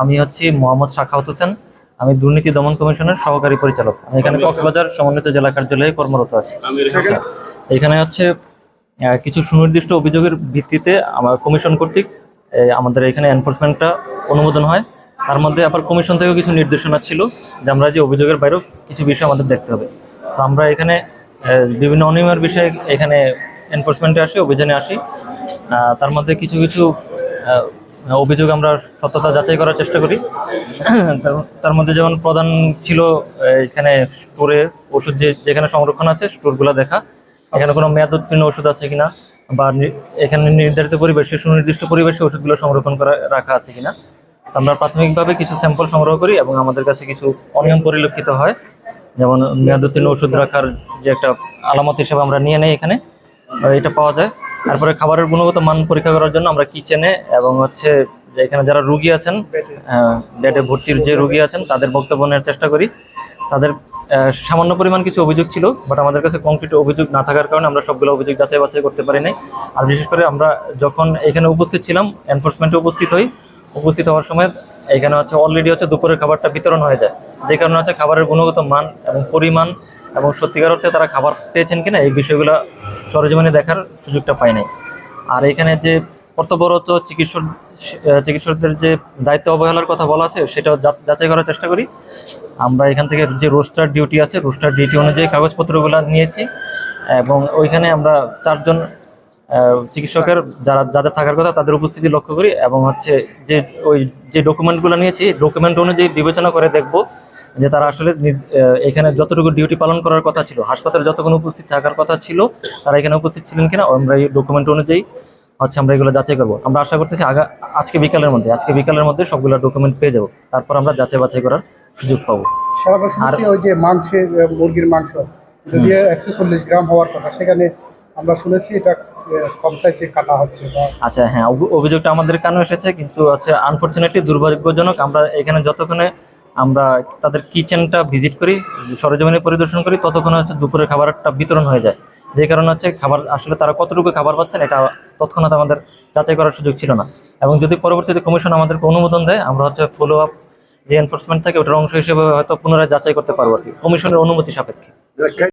আমি হচ্ছি মোহাম্মদ শাখাওয়াত হোসেন। আমি দুর্নীতি দমন কমিশনের সহকারী পরিচালক। আমি এখানে কক্সবাজার সমন্বিত জেলা কার্যালয়ে কর্মরত আছি। এখানে হচ্ছে কিছু সুনির্দিষ্ট অভিযোগের ভিত্তিতে আমার কমিশন কর্তৃক আমাদের এখানে এনফোর্সমেন্টটা অনুমোদন হয়। তার মধ্যে আবার কমিশন থেকেও কিছু নির্দেশনা ছিল যে আমরা যে অভিযোগের বাইরেও কিছু বিষয় আমাদের দেখতে হবে। তো আমরা এখানে বিভিন্ন অনিয়মের বিষয়ে এখানে এনফোর্সমেন্টে আসি অভিযানে আসি। তার মধ্যে কিছু কিছু অভিযোগ আমরা সত্যতা যাচাই করার চেষ্টা করি। তার- মধ্যে যেমন প্রধান ছিল এখানে স্টোরে ওষুধ যে, যেখানে সংরক্ষণ আছে স্টোরগুলো দেখা। এখানে কোনো মেয়াদ উত্তীর্ণ ওষুধ আছে কিনা বা এখানে নির্ধারিত পরিবেশে, সুনির্দিষ্ট পরিবেশে ওষুধগুলো সংরক্ষণ করা, রাখা আছে কিনা। আমরা প্রাথমিকভাবে কিছু স্যাম্পল সংগ্রহ করি এবং আমাদের কাছে কিছু অনিয়ম পরিলক্ষিত হয়। যেমন মেয়াদ উত্তীর্ণ ওষুধ রাখার যে একটা আলামত হিসেবে আমরা নিয়ে নেই এখানে। এটা পাওয়া যায়। তারপরে খাবারের গুণগত মান পরীক্ষা করার জন্য আমরা কিচেনে এবং হচ্ছে এখানে যারা রুগী আছেন বেডে ভর্তির যে রুগী আছেন, তাদের বক্তব্য নেওয়ার চেষ্টা করি। তাদের সামান্য পরিমাণ কিছু অভিযোগ ছিল বাট আমাদের কাছে কংক্রিট অভিযোগ না থাকার কারণে আমরা সবগুলো অভিযোগ যাচাই বাছাই করতে পারি নাই। আর বিশেষ করে আমরা যখন এখানে উপস্থিত ছিলাম এনফোর্সমেন্টে উপস্থিত হই, উপস্থিত হওয়ার সময় এখানে হচ্ছে অলরেডি হচ্ছে দুপুরের খাবারটা বিতরণ হয়ে যায়। যে কারণে হচ্ছে খাবারের গুণগত মান এবং পরিমাণ এবং সত্যিকার অর্থে তারা খাবার পেয়েছেন কিনা এই বিষয়গুলো সরজমিনে দেখার সুযোগটা পাই নাই। আর এখানে যে কর্তব্যরত চিকিৎসক, চিকিৎসকদের যে দায়িত্ব অবহেলার কথা বলা আছে, সেটাও যা- যাচাই করার চেষ্টা করি। আমরা এখান থেকে যে রোস্টার ডিউটি আছে, রোস্টার ডিউটি অনুযায়ী কাগজপত্রগুলো নিয়েছি এবং ওইখানে আমরা চারজন চিকিৎসকের যারা, যাদের থাকার কথা তাদের উপস্থিতি লক্ষ্য করি এবং হচ্ছে যে ওই যে ডকুমেন্টগুলো নিয়েছি ডকুমেন্ট অনুযায়ী বিবেচনা করে দেখব যে তারা আসলে এখানে যতটুকু ডিউটি পালন করার কথা ছিল হাসপাতালে যতক্ষণ উপস্থিত থাকার কথা ছিল তারা এখানে উপস্থিত ছিলেন কিনা আমরা এই ডকুমেন্ট অনুযায়ী হচ্ছে আমরা এগুলো যাচাই করব। আমরা আশা করতেছি আগা আজকে বিকালের মধ্যে আজকে বিকালের মধ্যে সবগুলো ডকুমেন্ট পেয়ে যাব। তারপর আমরা যাচাই বাছাই করার সুযোগ পাবো। শুনছি ওই যে মাংসের মুরগির মাংস যদি একশো চল্লিশ গ্রাম হওয়ার কথা সেখানে আমরা শুনেছি এটা কম সাইজে কাটা হচ্ছে আচ্ছা হ্যাঁ অভি- অভিযোগটা আমাদের কানে এসেছে কিন্তু হচ্ছে আনফর্চুনেটলি দুর্ভাগ্যজনক আমরা এখানে যতক্ষণে আমরা তাদের কিচেনটা ভিজিট করি, সরজমিনে পরিদর্শন করি, ততক্ষণ হচ্ছে দুপুরের খাবারটা বিতরণ হয়ে যায়। যে কারণে হচ্ছে খাবার, আসলে তারা কতটুকু খাবার পাচ্ছেন এটা তৎক্ষণাৎ আমাদের যাচাই করার সুযোগ ছিল না। এবং যদি পরবর্তীতে কমিশন আমাদেরকে অনুমোদন দেয়, আমরা হচ্ছে ফলো আপ যে এনফোর্সমেন্ট থাকে, ওটার অংশ হিসেবে হয়তো পুনরায় যাচাই করতে পারব আর কি, কমিশনের অনুমতি সাপেক্ষে।